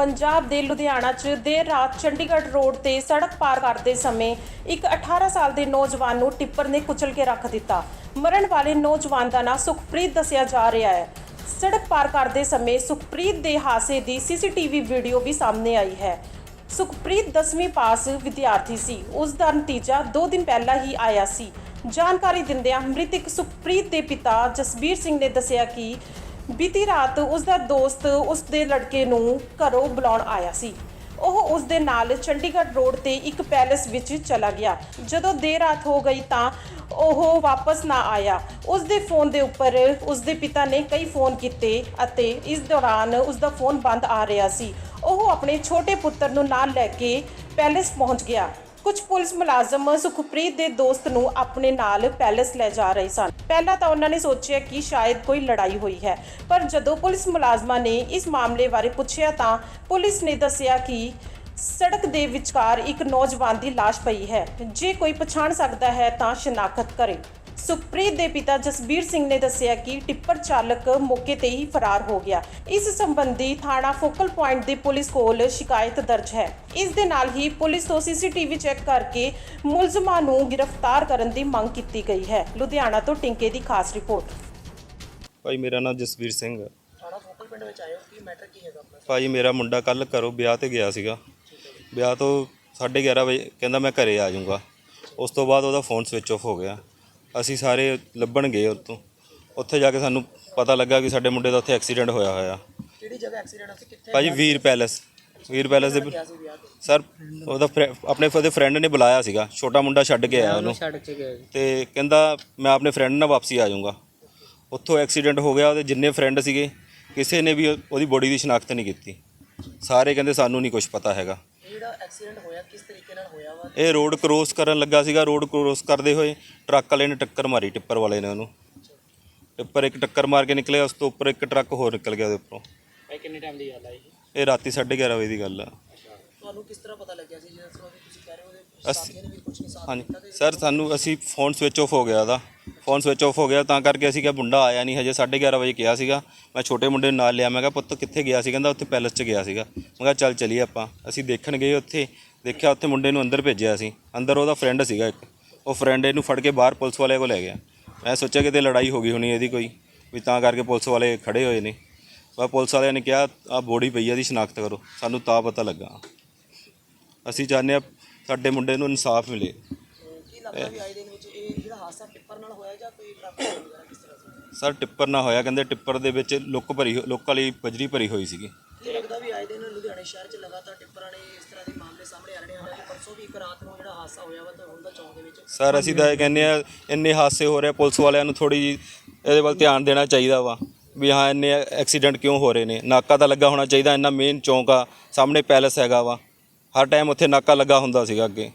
ਪੰਜਾਬ ਦੇ ਲੁਧਿਆਣਾ 'ਚ ਦੇਰ ਰਾਤ ਚੰਡੀਗੜ੍ਹ ਰੋਡ ਤੇ ਸੜਕ ਪਾਰ ਕਰਦੇ ਸਮੇਂ ਇੱਕ 18 ਸਾਲ ਦੇ ਨੌਜਵਾਨ ਨੂੰ ਟਿੱਪਰ ਨੇ ਕੁਚਲ ਕੇ ਰੱਖ ਦਿੱਤਾ। ਮਰਨ ਵਾਲੇ ਨੌਜਵਾਨ ਦਾ ਨਾਂ ਸੁਖਪ੍ਰੀਤ ਦੱਸਿਆ ਜਾ ਰਿਹਾ ਹੈ। ਸੜਕ ਪਾਰ ਕਰਦੇ ਸਮੇਂ ਸੁਖਪ੍ਰੀਤ ਦੇ ਹਾਸੇ ਦੀ ਸੀਸੀਟੀਵੀ ਵੀਡੀਓ ਵੀ ਸਾਹਮਣੇ ਆਈ ਹੈ। ਸੁਖਪ੍ਰੀਤ 10ਵੀਂ ਪਾਸ ਵਿਦਿਆਰਥੀ ਸੀ। ਉਸ ਦਾ ਨਤੀਜਾ 2 ਦਿਨ ਪਹਿਲਾਂ ਹੀ ਆਇਆ ਸੀ। ਜਾਣਕਾਰੀ ਦਿੰਦਿਆਂ ਮ੍ਰਿਤਕ ਸੁਖਪ੍ਰੀਤ ਦੇ ਪਿਤਾ ਜਸਬੀਰ ਸਿੰਘ ਨੇ ਦੱਸਿਆ ਕਿ ਬੀਤੀ ਰਾਤ ਉਸ ਦਾ ਦੋਸਤ ਉਸ ਦੇ ਲੜਕੇ ਨੂੰ ਘਰੋਂ ਬੁਲਾਉਣ ਆਇਆ ਸੀ। ਉਹ ਉਸ ਦੇ ਨਾਲ ਚੰਡੀਗੜ੍ਹ ਰੋਡ ਤੇ ਇੱਕ ਪੈਲੇਸ ਵਿੱਚ ਚਲਾ ਗਿਆ। ਜਦੋਂ ਦੇਰ ਰਾਤ ਹੋ ਗਈ ਤਾਂ ਉਹ ਵਾਪਸ ਨਾ ਆਇਆ। ਉਸ ਦੇ ਫੋਨ ਦੇ ਉੱਪਰ ਉਸ ਦੇ ਪਿਤਾ ਨੇ ਕਈ ਫੋਨ ਕੀਤੇ ਅਤੇ ਇਸ ਦੌਰਾਨ ਉਸ ਦਾ ਫੋਨ ਬੰਦ ਆ ਰਿਹਾ ਸੀ। ਉਹ ਆਪਣੇ ਛੋਟੇ ਪੁੱਤਰ ਨੂੰ ਨਾਲ ਲੈ ਕੇ ਪੈਲੇਸ ਪਹੁੰਚ ਗਿਆ। ਕੁਝ ਪੁਲਿਸ ਮੁਲਾਜ਼ਮ ਸੁਖਪ੍ਰੀਤ ਦੇ ਦੋਸਤ ਨੂੰ ਆਪਣੇ ਨਾਲ ਪੈਲੇਸ ਲੈ ਜਾ ਰਹੇ ਸਨ। ਪਹਿਲਾਂ ਤਾਂ ਉਹਨਾਂ ਨੇ ਸੋਚਿਆ ਕਿ ਸ਼ਾਇਦ ਕੋਈ ਲੜਾਈ ਹੋਈ ਹੈ, ਪਰ ਜਦੋਂ ਪੁਲਿਸ ਮੁਲਾਜ਼ਮਾਂ ਨੇ ਇਸ ਮਾਮਲੇ ਬਾਰੇ ਪੁੱਛਿਆ ਤਾਂ ਪੁਲਿਸ ਨੇ ਦੱਸਿਆ ਕਿ ਸੜਕ ਦੇ ਵਿਚਕਾਰ ਇੱਕ ਨੌਜਵਾਨ ਦੀ ਲਾਸ਼ ਪਈ ਹੈ। ਜੇ ਕੋਈ ਪਛਾਣ ਸਕਦਾ ਹੈ ਤਾਂ ਸ਼ਨਾਖਤ ਕਰੇ। ਸੁਖਪ੍ਰੀਤ ਦੇ ਪਿਤਾ ਜਸਬੀਰ ਸਿੰਘ ਨੇ ਦੱਸਿਆ ਕਿ ਟਿੱਪਰ ਚਾਲਕ ਮੌਕੇ ਤੇ ਹੀ ਫਰਾਰ ਹੋ ਗਿਆ। ਇਸ ਸੰਬੰਧੀ ਥਾਣਾ ਫੋਕਲ ਪੁਆਇੰਟ ਦੀ ਪੁਲਿਸ ਕੋਲ ਸ਼ਿਕਾਇਤ ਦਰਜ ਹੈ। ਇਸ ਦੇ ਨਾਲ ਹੀ ਪੁਲਿਸ ਤੋਂ ਸੀਸੀਟੀਵੀ ਚੈੱਕ ਕਰਕੇ ਮੁਲਜ਼ਮਾਂ ਨੂੰ ਗ੍ਰਿਫਤਾਰ ਕਰਨ ਦੀ ਮੰਗ ਕੀਤੀ ਗਈ ਹੈ। ਲੁਧਿਆਣਾ ਤੋਂ ਟਿੰਕੇ ਦੀ ਖਾਸ ਰਿਪੋਰਟ। ਭਾਈ ਮੇਰਾ ਨਾਮ ਜਸਵੀਰ ਸਿੰਘ ਆ। ਥਾਣਾ ਫੋਕਲ ਪਿੰਡ ਵਿੱਚ ਆਏ ਹੋ ਕੀ ਮੈਟਰ ਕੀ ਹੈਗਾ ਆਪਣਾ? ਭਾਈ ਮੇਰਾ ਮੁੰਡਾ ਕੱਲ ਘਰੋਂ ਵਿਆਹ ਤੇ ਗਿਆ ਸੀਗਾ। ਵਿਆਹ ਤੋਂ 11:30 ਵਜੇ ਕਹਿੰਦਾ ਮੈਂ ਘਰੇ ਆ ਜਾਊਂਗਾ। ਉਸ ਤੋਂ ਬਾਅਦ ਉਹਦਾ ਫੋਨ ਸਵਿਚ ਆਫ ਹੋ ਗਿਆ। ਅਸੀਂ ਸਾਰੇ ਲੱਭਣ ਗਏ ਉੱਥੋਂ। ਉੱਥੇ ਜਾ ਕੇ ਸਾਨੂੰ ਪਤਾ ਲੱਗਾ ਕਿ ਸਾਡੇ ਮੁੰਡੇ ਦਾ ਉੱਥੇ ਐਕਸੀਡੈਂਟ ਹੋਇਆ ਹੋਇਆ। ਕਿਹੜੀ ਜਗ੍ਹਾ ਐਕਸੀਡੈਂਟ ਹੋਇਆ ਕਿੱਥੇ ਭਾਜੀ ਵੀਰ ਪੈਲੇਸ। ਵੀਰ ਪੈਲੇਸ ਦੇ ਸੀ ਸਰ ਉਹਦਾ ਫਰੈ- ਆਪਣੇ ਉਹਦੇ ਫਰੈਂਡ ਨੇ ਬੁਲਾਇਆ ਸੀਗਾ। ਛੋਟਾ ਮੁੰਡਾ ਛੱਡ ਕੇ ਆਇਆ ਉਹਨੂੰ। ਛੱਡ ਕੇ ਗਏ ਤੇ ਕਹਿੰਦਾ ਮੈਂ ਆਪਣੇ ਫਰੈਂਡ ਨਾਲ ਵਾਪਸੀ ਆ ਜਾਊਂਗਾ। ਉੱਥੋਂ ਐਕਸੀਡੈਂਟ ਹੋ ਗਿਆ ਉਹਦੇ ਜਿੰਨੇ ਫਰੈਂਡ ਸੀਗੇ ਕਿਸੇ ਨੇ ਵੀ ਉਹ- ਉਹਦੀ ਬੋਡੀ ਦੀ ਸ਼ਨਾਖਤ ਨਹੀਂ ਕੀਤੀ। ਸਾਰੇ ਕਹਿੰਦੇ ਸਾਨੂੰ ਨਹੀਂ ਕੁਝ ਪਤਾ ਹੈਗਾ। ਜਿਹੜਾ ਐਕਸੀਡੈਂਟ ਹੋਇਆ ਕਿਸ ਤਰੀਕੇ ਨਾਲ ਹੋਇਆ ਵਾ? ਇਹ ਰੋਡ ਕ੍ਰੋਸ ਕਰਨ ਲੱਗਾ ਸੀਗਾ ਰੋਡ ਕ੍ਰੋਸ ਕਰਦੇ ਹੋਏ ਟਰੱਕ ਵਾਲੇ ਨੇ ਟੱਕਰ ਮਾਰੀ ਟਿੱਪਰ ਵਾਲੇ ਨੇ ਉਹਨੂੰ। ਟਿੱਪਰ ਇੱਕ ਟੱਕਰ ਮਾਰ ਕੇ ਨਿਕਲਿਆ ਉਸ ਤੋਂ ਉੱਪਰ ਇੱਕ ਟਰੱਕ ਹੋਰ ਨਿਕਲ ਗਿਆ ਉਹਦੇ ਉੱਪਰੋਂ। ਭਾਈ ਕਿੰਨੇ ਟਾਈਮ ਦੀ ਗੱਲ ਆ ਇਹ? ਇਹ ਰਾਤੀ 11:30 ਵਜੇ ਦੀ ਗੱਲ ਆ। ਤੁਹਾਨੂੰ ਕਿਸ ਤਰ੍ਹਾਂ ਪਤਾ ਲੱਗਿਆ ਸੀ? ਜਦੋਂ ਸਵਾਲ ਤੁਸੀਂ ਕਹਿ ਰਹੇ ਹੋ ਉਹਦੇ ਸਾਥੀਆਂ ਨੇ ਵੀ ਕੁਝ ਨਹੀਂ ਸਾਥ ਹਾਂਜੀ। ਸਰ ਸਾਨੂੰ ਅਸੀਂ ਫੋਨ ਸਵਿਚ ਆਫ ਹੋ ਗਿਆ ਉਹਦਾ। ਫੋਨ ਸਵਿਚ ਆਫ ਹੋ ਗਿਆ, ਤਾਂ ਕਰਕੇ ਅਸੀਂ ਕਿਹਾ ਮੁੰਡਾ ਆਇਆ ਨਹੀਂ, ਹਜੇ 11:30 ਵਜੇ ਕਿਹਾ ਸੀਗਾ। ਮੈਂ ਛੋਟੇ ਮੁੰਡੇ ਨੂੰ ਨਾਲ ਲਿਆ, ਮੈਂ ਕਿਹਾ, ਪੁੱਤ, ਕਿੱਥੇ ਗਿਆ ਸੀ? ਕਹਿੰਦਾ, ਉੱਥੇ ਪੈਲਸ 'ਚ ਗਿਆ ਸੀਗਾ। ਮੈਂ ਕਿਹਾ, ਚੱਲ ਚਲੀਏ ਆਪਾਂ। ਅਸੀਂ ਦੇਖਣ ਗਏ ਉੱਥੇ, ਦੇਖਿਆ ਉੱਥੇ ਮੁੰਡੇ ਨੂੰ ਅੰਦਰ ਭੇਜਿਆ ਸੀ ਅੰਦਰ ਉਹਦਾ ਫਰੈਂਡ ਸੀਗਾ ਇੱਕ। ਉਹ ਫਰੈਂਡ ਇਹਨੂੰ ਫੜ ਕੇ ਬਾਹਰ ਪੁਲਿਸ ਵਾਲੇ ਕੋਲ ਲੈ ਗਿਆ। ਮੈਂ ਸੋਚਿਆ ਕਿਤੇ ਲੜਾਈ ਹੋ ਗਈ ਹੋਣੀ ਇਹਦੀ ਕੋਈ, ਵੀ ਤਾਂ ਕਰਕੇ ਪੁਲਿਸ ਵਾਲੇ ਖੜੇ ਹੋਏ ਨੇ। ਪਰ ਪੁਲਿਸ ਵਾਲਿਆਂ ਨੇ ਕਿਹਾ, ਆ ਬੋਡੀ ਪਈ ਆ ਦੀ ਸ਼ਨਾਖਤ ਕਰੋ। ਸਾਨੂੰ ਤਾਂ ਪਤਾ ਲੱਗਾ। ਅਸੀਂ ਚਾਹੁੰਦੇ ਆ ਸਾਡੇ ਮੁੰਡੇ ਨੂੰ ਇਨਸਾਫ ਮਿਲੇ। ਕੀ ਲੱਗਦਾ ਵੀ ਆਏ ਦਿਨ ਵਿੱਚ ਜਿਹੜਾ ਹਾਦਸਾ ਟਿੱਪਰ ਨਾਲ ਹੋਇਆ ਜਾਂ ਕੋਈ ਟਰੱਕ ਨਾਲ ਵਗੈਰਾ ਕਿਸ ਤਰ੍ਹਾਂ ਸੀ? ਸਰ ਟਿੱਪਰ ਨਾ ਹੋਇਆ ਕਹਿੰਦੇ ਟਿੱਪਰ ਦੇ ਵਿੱਚ ਲੁੱਕ ਭਰੀ ਹੋ- ਲੁੱਕ ਵਾਲੀ ਬਜਰੀ ਭਰੀ ਹੋਈ ਸੀਗੀ। ਇਹ ਲੱਗਦਾ ਵੀ ਆਏ ਦਿਨ ਲੁਧਿਆਣੇ ਸ਼ਹਿਰ 'ਚ ਲਗਾਤਾਰ ਟਿੱਪਰਾਂ ਨੇ ਇਸ ਤਰ੍ਹਾਂ ਦੇ ਮਾਮਲੇ ਸਾਹਮਣੇ ਆ ਰਹੇ ਹਨ ਕਿ ਪਰਸੋਂ ਵੀ ਇੱਕ ਰਾਤ ਨੂੰ ਜਿਹੜਾ ਹਾਦਸਾ ਹੋਇਆ ਵਾ ਤਾਂ ਹੁੰਦਾ ਚੌਂਕ ਦੇ ਵਿੱਚ ਸਰ ਅਸੀਂ ਤਾਂ ਇਹ ਕਹਿੰਦੇ ਆ ਇੰਨੇ ਹਾਦਸੇ ਹੋ ਰਹੇ ਪੁਲਿਸ ਵਾਲਿਆਂ ਨੂੰ ਥੋੜੀ ਜੀ ਇਹਦੇ ਵੱਲ ਧਿਆਨ ਦੇਣਾ ਚਾਹੀਦਾ ਵਾ ਵੀ ਹਾਂ ਇੰਨੇ ਐਕਸੀਡੈਂਟ ਕਿਉਂ ਹੋ ਰਹੇ ਨੇ? ਨਾਕਾ ਤਾਂ ਲੱਗਾ ਹੋਣਾ ਚਾਹੀਦਾ ਇੰਨਾ ਮੇਨ ਚੌਂਕ ਆ ਸਾਹਮਣੇ ਪੈਲਸ ਹੈਗਾ ਵਾ। ਹਰ ਟਾਈਮ ਉੱਥੇ ਨਾਕਾ ਲੱਗਾ ਹੁੰਦਾ ਸੀਗਾ ਅੱਗੇ।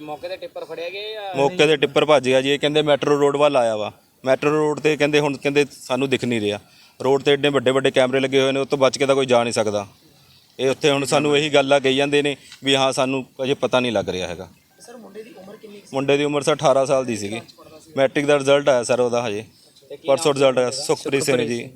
ਮੌਕੇ ਤੇ ਟਿੱਪਰ ਫੜਿਆ ਮੌਕੇ ਤੇ ਟਿੱਪਰ ਭੱਜ ਗਿਆ ਜੀ। ਇਹ ਕਹਿੰਦੇ ਮੈਟਰੋ ਰੋਡ ਵੱਲ ਆਇਆ ਵਾ। ਮੈਟਰੋ ਰੋਡ ਤੇ ਕਹਿੰਦੇ ਹੁਣ ਕਹਿੰਦੇ ਸਾਨੂੰ ਦਿਖ ਨਹੀਂ ਰਿਹਾ। ਰੋਡ ਤੇ ਏਡੇ ਵੱਡੇ ਵੱਡੇ ਕੈਮਰੇ ਲੱਗੇ ਹੋਏ ਨੇ ਉਹ ਤੋਂ ਬਚ ਕੇ ਤਾਂ ਕੋਈ ਜਾ ਨਹੀਂ ਸਕਦਾ। ਇਹ ਉੱਥੇ ਹੁਣ ਸਾਨੂੰ ਇਹੀ ਗੱਲਾਂ ਕਹੀ ਜਾਂਦੇ ਨੇ ਵੀ ਹਾਂ ਸਾਨੂੰ ਅਜੇ ਪਤਾ ਨਹੀਂ ਲੱਗ ਰਿਹਾ ਹੈਗਾ। ਸਰ ਮੁੰਡੇ ਦੀ ਉਮਰ ਕਿੰਨੀ ਮੁੰਡੇ ਦੀ ਉਮਰ ਸਰ 18 ਸਾਲ ਦੀ ਸੀਗੀ। ਮੈਟ੍ਰਿਕ ਦਾ ਰਿਜ਼ਲਟ ਆਇਆ ਸਰ ਉਹਦਾ ਹਜੇ। ਪਰਸੋਂ ਰਿਜ਼ਲਟ ਆਇਆ ਸੁਖਪ੍ਰੀਤ ਸਿੰਘ ਜੀ।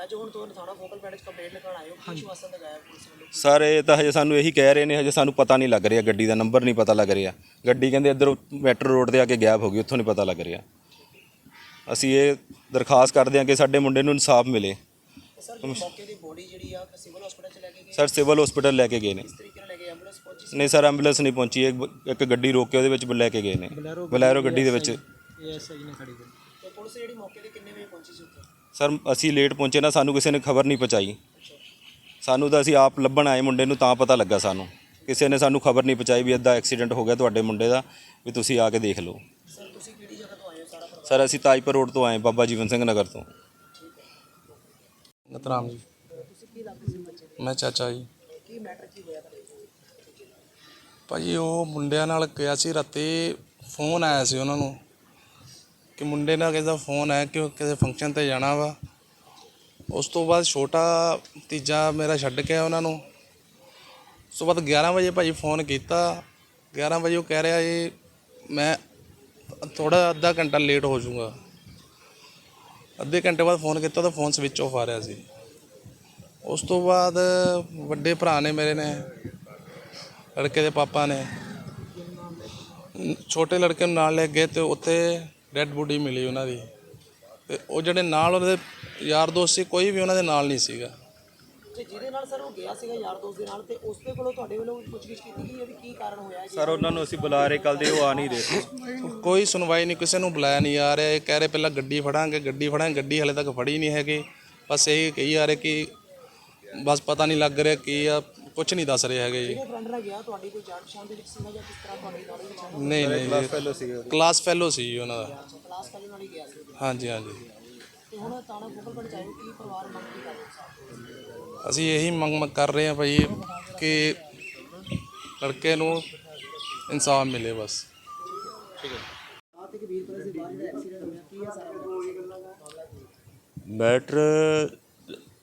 ਤੇ ਅੱਜ ਹੁਣ ਤੁਹਾਨੂੰ ਥਾਣਾ ਫੋਕਲ ਪਿੰਡ 'ਚ ਕੰਪਲੇਂਟ ਲਿਖਾਉਣ ਆਏ ਹੋ ਕੀ ਸ਼ਵਾਸਨ ਲਗਾਇਆ ਪੁਲਿਸ ਵੱਲੋਂ? ਸਰ ਇਹ ਤਾਂ ਹਜੇ ਸਾਨੂੰ ਇਹੀ ਕਹਿ ਰਹੇ ਨੇ ਹਜੇ ਸਾਨੂੰ ਪਤਾ ਨਹੀਂ ਲੱਗ ਰਿਹਾ ਗੱਡੀ ਦਾ ਨੰਬਰ ਨਹੀਂ ਪਤਾ ਲੱਗ ਰਿਹਾ। ਗੱਡੀ ਕਹਿੰਦੇ ਇੱਧਰ ਮੈਟਰੋ ਰੋਡ ਤੇ ਆ ਕੇ ਗਾਇਬ ਹੋ ਗਈ ਉੱਥੋਂ ਨਹੀਂ ਪਤਾ ਲੱਗ ਰਿਹਾ। ਅਸੀਂ ਇਹ ਦਰਖਾਸਤ ਕਰਦੇ ਹਾਂ ਕਿ ਸਾਡੇ ਮੁੰਡੇ ਨੂੰ ਇਨਸਾਫ ਮਿਲੇ। ਸਰ ਜਿਹੜੀ ਮੌਕੇ ਦੀ ਬੋਡੀ ਜਿਹੜੀ ਆ ਸਿਵਲ ਹਸਪੀਟਲ 'ਚ ਲੈ ਕੇ ਗਏ? ਸਰ ਸਿਵਲ ਹਸਪੀਟਲ ਲੈ ਕੇ ਗਏ ਨੇ। ਇਸ ਤਰੀਕੇ ਨਾਲ ਲੈ ਕੇ ਐਂਬੂਲੈਂਸ ਪਹੁੰਚੀ ਸੀ? ਨਹੀਂ ਸਰ ਐਂਬੂਲੈਂਸ ਨਹੀਂ ਪਹੁੰਚੀ ਇੱਕ ਇੱਕ ਗੱਡੀ ਰੋਕ ਕੇ ਉਹਦੇ ਵਿੱਚ ਲੈ ਕੇ ਗਏ ਨੇ। ਬਲੈਰੋ ਗੱਡੀ ਦੇ ਵਿੱਚ। ਐਸਆਈ ਨੇ ਖੜੀ ਤੇ ਪੁਲਿਸ ਜਿਹੜੀ ਮੌਕੇ ਤੇ ਕਿੰਨੇ ਵਜੇ ਪਹੁੰਚੀ ਸੀ ਉੱਥੇ? ਸਰ, ਅਸੀਂ ਲੇਟ ਪਹੁੰਚੇ ਨਾ, ਸਾਨੂੰ ਕਿਸੇ ਨੇ ਖਬਰ ਨਹੀਂ ਪਹੁੰਚਾਈ। ਸਾਨੂੰ ਤਾਂ ਅਸੀਂ ਆਪ ਲੱਭਣ ਆਏ ਮੁੰਡੇ ਨੂੰ, ਤਾਂ ਪਤਾ ਲੱਗਾ ਸਾਨੂੰ। ਕਿਸੇ ਨੇ ਸਾਨੂੰ ਖਬਰ ਨਹੀਂ ਪਹੁੰਚਾਈ ਵੀ ਇੱਦਾਂ ਐਕਸੀਡੈਂਟ ਹੋ ਗਿਆ ਤੁਹਾਡੇ ਮੁੰਡੇ ਦਾ, ਵੀ ਤੁਸੀਂ ਆ ਕੇ ਦੇਖ ਲਓ। ਸਰ ਤੁਸੀਂ ਕਿਹੜੀ ਜਗ੍ਹਾ ਤੋਂ ਆਏ ਹੋ ਸਾਰਾ ਸਰ ਅਸੀਂ ਤਾਜਪੁਰ ਰੋਡ ਤੋਂ ਆਏ, ਬਾਬਾ ਜੀਵਨ ਸਿੰਘ ਨਗਰ ਤੋਂ। ਨਤਰਾਮ ਜੀ। ਤੁਸੀਂ ਕੀ ਲੱਗਦੇ ਸੀ ਬੱਚੇ ਮੈਂ ਚਾਚਾ ਜੀ। ਕੀ ਮੈਟਰ ਕੀ ਹੋਇਆ ਭਾਜੀ, ਉਹ ਮੁੰਡਿਆਂ ਨਾਲ ਗਿਆ ਸੀ, ਰਾਤੀ ਫੋਨ ਆਇਆ ਸੀ ਉਹਨਾਂ ਨੂੰ। ਕਿ ਮੁੰਡੇ ਨਾਲ ਕਿਸੇ ਦਾ ਫੋਨ ਆਇਆ ਕਿ ਉਹ ਕਿਸੇ ਫੰਕਸ਼ਨ ਤੇ ਜਾਣਾ ਵਾ। ਉਸ ਤੋਂ ਬਾਅਦ ਛੋਟਾ ਤੀਜਾ ਮੇਰਾ ਛੱਡ ਕੇ ਆਇਆ ਉਹਨਾਂ ਨੂੰ। ਉਸ ਤੋਂ ਬਾਅਦ 11 ਵਜੇ ਭਾਜੀ ਫੋਨ ਕੀਤਾ। 11 ਵਜੇ ਉਹ ਕਹਿ ਰਿਹਾ ਜੀ, ਮੈਂ ਥੋੜਾ ਅੱਧਾ ਘੰਟਾ ਲੇਟ ਹੋ ਜਾਊਂਗਾ। ਅੱਧੇ ਘੰਟੇ ਬਾਅਦ ਫੋਨ ਕੀਤਾ ਤਾਂ ਫੋਨ ਸਵਿਚ ਆਫ ਆ ਰਿਹਾ ਸੀ। ਉਸ ਤੋਂ ਬਾਅਦ ਵੱਡੇ ਭਰਾ ਨੇ ਮੇਰੇ ਨੇ, ਲੜਕੇ ਦੇ ਪਾਪਾ ਨੇ। ਛੋਟੇ ਲੜਕੇ ਨੂੰ ਨਾਲ ਲੈ ਗਏ ਤੇ ਉੱਥੇ ਡੈੱਡ ਬੋਡੀ ਮਿਲੀ ਉਹਨਾਂ ਦੀ। ਤੇ ਉਹ ਜਿਹੜੇ ਨਾਲ ਉਹਦੇ ਯਾਰ ਦੋਸਤ ਸੀ ਕੋਈ ਵੀ ਉਹਨਾਂ ਦੇ ਨਾਲ ਨਹੀਂ ਸੀਗਾ। ਤੇ ਜਿਹਦੇ ਨਾਲ ਸਰ ਉਹ ਗਿਆ ਸੀਗਾ ਯਾਰ ਦੋਸਤ ਦੇ ਨਾਲ ਤੇ ਉਸ ਦੇ ਕੋਲੋਂ ਤੁਹਾਡੇ ਵੱਲੋਂ ਪੁੱਛਗਿੱਛ ਕੀਤੀ ਗਈ ਹੈ ਵੀ ਕੀ ਕਾਰਨ ਹੋਇਆ ਜੀ? ਸਰ ਉਹਨਾਂ ਨੂੰ ਅਸੀਂ ਬੁਲਾ ਰਹੇ ਕੱਲ ਦੇ ਉਹ ਆ ਨਹੀਂ ਰਹੇ। ਕੋਈ ਸੁਣਵਾਈ ਨਹੀਂ ਕਿਸੇ ਨੂੰ ਬੁਲਾਇਆ ਨਹੀਂ ਆ ਰਿਹਾ। ਇਹ ਕਹਿ ਰਹੇ ਪਹਿਲਾਂ ਗੱਡੀ ਫੜਾਂਗੇ ਗੱਡੀ ਫੜਾਂਗੇ ਗੱਡੀ ਹਲੇ ਤੱਕ ਫੜੀ ਨਹੀਂ ਹੈਗੀ। ਬਸ ਇਹ ਕਹੀ ਜਾ ਰਹੇ ਕਿ ਬਸ ਪਤਾ ਨਹੀਂ ਲੱਗ ਰਿਹਾ ਕੀ ਆ। ਕੁਝ ਨਹੀਂ ਦੱਸ ਰਹੇ ਹੈਗੇ ਜੀ। ਜਿਹੜੇ ਫਰੈਂਡ ਨਾਲ ਗਿਆ ਤੁਹਾਡੀ ਕੋਈ ਜਾਣ ਪਛਾਣ ਦੇ ਵਿੱਚ ਸੀਗਾ ਜਾਂ ਕਿਸ ਤਰ੍ਹਾਂ ਤੁਹਾਡੀ ਨਾਲ ਵਿੱਚ ਹੈ ਨਹੀਂ ਨਹੀਂ ਜੀ। ਪਹਿਲਾਂ ਸੀਗੇ ਕਲਾਸ ਫੈਲੋ ਸੀ ਜੀ ਉਹਨਾਂ ਦਾ। ਕਲਾਸ ਪਹਿਲੇ ਨਾਲ ਹੀ ਗਿਆ ਸੀ। ਹਾਂਜੀ ਹਾਂਜੀ। ਤੇ ਹੁਣ ਤਾਣਾ ਫੋਕਲ ਪਿੰਡ ਚਾਹੀਓ ਕੀ ਪਰਿਵਾਰ ਮੰਗ ਕੀ ਕਰ ਰਿਹਾ ਅਸੀਂ ਇਹੀ ਮੰਗ ਮੰਗ ਕਰ ਰਹੇ ਹਾਂ ਭਾਈ ਕਿ ਲੜਕੇ ਨੂੰ ਇਨਸਾਫ ਮਿਲੇ ਬਸ। ਆ ਤੇ ਕਿ ਵੀਰਪੁਰ ਦੇ ਬਾਹਰ ਜਿਹੜਾ ਐਕਸੀਡੈਂਟ ਹੋਇਆ ਕੀ ਹੈ ਸਾਰਾ? ਮਾਮਲਾ? ਮੈਟਰ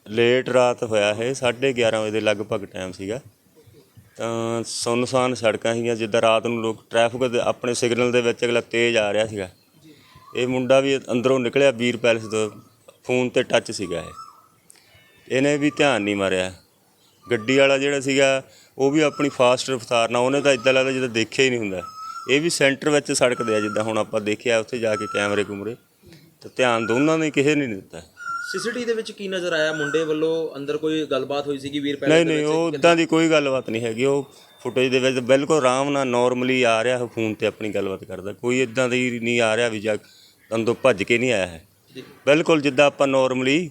ਲੇਟ ਰਾਤ ਹੋਇਆ ਹੈ 11:30 ਵਜੇ ਦੇ ਲਗਭਗ ਟਾਈਮ ਸੀਗਾ। ਤਾਂ ਸੁੰਨਸਾਨ ਸੜਕਾਂ ਸੀਗੀਆਂ, ਜਿੱਦਾਂ ਰਾਤ ਨੂੰ ਲੋਕ ਟ੍ਰੈਫਿਕ ਦੇ ਆਪਣੇ ਸਿਗਨਲ ਦੇ ਵਿੱਚ ਅਗਲਾ ਤੇਜ਼ ਆ ਰਿਹਾ ਸੀਗਾ। ਇਹ ਮੁੰਡਾ ਵੀ ਅੰਦਰੋਂ ਨਿਕਲਿਆ, ਵੀਰ ਪੈਲਸ ਤੋਂ ਫੋਨ ਤੇ ਟੱਚ ਸੀਗਾ ਇਹ। ਇਹਨੇ ਵੀ ਧਿਆਨ ਨਹੀਂ ਮਾਰਿਆ। ਗੱਡੀ ਵਾਲਾ ਜਿਹੜਾ ਸੀਗਾ, ਉਹ ਵੀ ਆਪਣੀ ਫਾਸਟ ਰਫ਼ਤਾਰ ਨਾਲ ਉਹਨੇ ਤਾਂ ਇਦਾਂ ਲੱਗਦਾ ਜਿੱਦਾਂ ਦੇਖਿਆ ਹੀ ਨਹੀਂ ਹੁੰਦਾ। ਇਹ ਵੀ ਸੈਂਟਰ ਵਿੱਚ ਸੜਕ ਦੇ ਆ, ਜਿੱਦਾਂ ਹੁਣ ਆਪਾਂ ਦੇਖਿਆ, ਉੱਥੇ ਜਾ ਕੇ ਕੈਮਰੇ ਕੁਮਰੇ ਤਾਂ ਧਿਆਨ ਦੋਨਾਂ ਨੇ ਕਿਸੇ ਨੇ ਨਹੀਂ ਦਿੱਤਾ। ਸੀਸੀਟੀ ਦੇ ਵਿੱਚ ਕੀ ਨਜ਼ਰ ਆਇਆ? ਮੁੰਡੇ ਵੱਲੋਂ ਅੰਦਰ ਕੋਈ ਗੱਲਬਾਤ ਹੋਈ ਸੀਗੀ ਵੀਰ ਨਹੀਂ ਨਹੀਂ ਉਹ ਉਦਾਂ ਦੀ ਕੋਈ ਗੱਲਬਾਤ ਨਹੀਂ ਹੈਗੀ। ਉਹ ਫੁਟੇਜ ਦੇ ਵਿੱਚ ਬਿਲਕੁਲ ਆਰਾਮ ਨਾਲ ਨਾਰਮਲੀ ਆ ਰਿਹਾ ਉਹ ਫੋਨ ਤੇ ਆਪਣੀ ਗੱਲਬਾਤ ਕਰਦਾ। ਕੋਈ ਇਦਾਂ ਦੀ ਨਹੀਂ ਆ ਰਿਹਾ ਵੀ ਜਾ ਅੰਦੋਂ ਭੱਜ ਕੇ ਨਹੀਂ ਆਇਆ ਹੈ। ਬਿਲਕੁਲ ਜਿੱਦਾਂ ਆਪਾਂ ਨਾਰਮਲੀ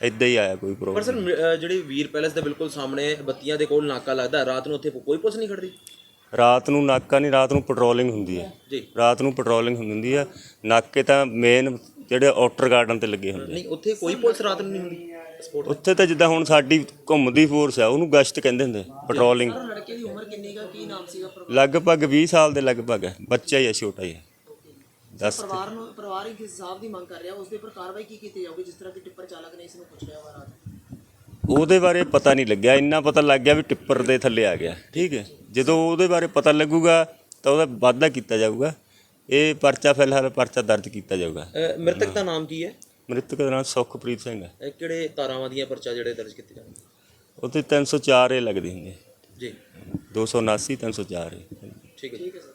ਇਦਾਂ ਹੀ ਆਇਆ ਕੋਈ ਪਰ ਪ੍ਰੋਬਲਮ ਸਰ ਜਿਹੜੀ ਵੀਰ ਪੈਲੇਸ ਦੇ ਬਿਲਕੁਲ ਸਾਹਮਣੇ ਬੱਤੀਆਂ ਦੇ ਕੋਲ ਨਾਕਾ ਲੱਗਦਾ ਰਾਤ ਨੂੰ ਉੱਥੇ ਕੋਈ ਪੁਲਿਸ ਨਹੀਂ ਖੜਦੀ? ਰਾਤ ਨੂੰ ਨਾਕਾ ਨਹੀਂ ਰਾਤ ਨੂੰ ਪੈਟਰੋਲਿੰਗ ਹੁੰਦੀ ਹੈ। ਜੀ। ਰਾਤ ਨੂੰ ਪੈਟਰੋਲਿੰਗ ਹੁੰਦੀ ਹੈ। ਨਾਕੇ ਤਾਂ ਮੇਨ ਜਿਹੜੇ ਆਊਟਰ ਗਾਰਡਨ ਤੇ ਲੱਗੇ ਹੁੰਦੇ ਨਹੀਂ ਉੱਥੇ ਕੋਈ ਪੁਲਿਸ ਰਾਤ ਨੂੰ ਨਹੀਂ ਹੁੰਦੀ? ਸਪੋਰਟ ਉੱਥੇ ਤਾਂ ਜਿੱਦਾਂ ਹੁਣ ਸਾਡੀ ਘੁੰਮਦੀ ਫੋਰਸ ਹੈ ਉਹਨੂੰ ਗਸ਼ਤ ਕਹਿੰਦੇ ਹੁੰਦੇ ਪੈਟਰੋਲਿੰਗ ਸਰ ਲੜਕੇ ਦੀ ਉਮਰ ਕਿੰਨੀ ਕਾ ਕੀ ਨਾਮ ਸੀਗਾ ਪਰ- ਲਗਭਗ 20 ਸਾਲ ਦੇ ਲਗਭਗ ਹੈ ਬੱਚਾ ਹੀ ਹੈ ਛੋਟਾ ਹੀ ਹੈ ਦੱਸ ਪਰਿਵਾਰ ਨੂੰ ਪਰਿਵਾਰ ਇੱਕ ਹਿਸਾਬ ਦੀ ਮੰਗ ਕਰ ਰਿਹਾ ਉਸ ਦੇ ਉੱਪਰ ਕਾਰਵਾਈ ਕੀ ਕੀਤੀ ਜਾਊਗੀ ਜਿਸ ਤਰ੍ਹਾਂ ਕਿ ਟਿੱਪਰ ਚਾਲਕ ਨੇ ਇਸ ਨੂੰ ਪੁੱਛ ਲਿਆ ਵਾ ਰਾਤ ਉਹਦੇ ਬਾਰੇ ਪਤਾ ਨਹੀਂ ਲੱਗਿਆ ਇੰਨਾ ਪਤਾ ਲੱਗ ਗਿਆ ਵੀ ਟਿੱਪਰ ਦੇ ਥੱਲੇ ਆ ਗਿਆ ਠੀਕ ਹੈ। ਜਦੋਂ ਉਹਦੇ ਬਾਰੇ ਪਤਾ ਲੱਗੂਗਾ ਤਾਂ ਉਹਦਾ ਵਾਅਦਾ ਕੀਤਾ ਜਾਊਗਾ। ਇਹ ਪਰਚਾ ਫਿਲਹਾਲ ਪਰਚਾ ਦਰਜ ਕੀਤਾ ਜਾਊਗਾ। ਮ੍ਰਿਤਕ ਦਾ ਨਾਮ ਕੀ ਹੈ? ਮ੍ਰਿਤਕ ਦਾ ਨਾਮ ਸੁਖਪ੍ਰੀਤ ਸਿੰਘ ਹੈ। ਇਹ ਕਿਹੜੇ ਧਾਰਾਵਾਂ ਦੀਆਂ ਪਰਚਾ ਜਿਹੜੇ ਦਰਜ ਕੀਤੇ ਜਾਣਗੇ? ਉਹ ਤੇ 304 ਏ ਲੱਗਦੀ ਹੁੰਦੀ। ਹੈ ਜੀ 279 304 ਏ ਠੀਕ ਹੈ ਠੀਕ ਹੈ ਸਰ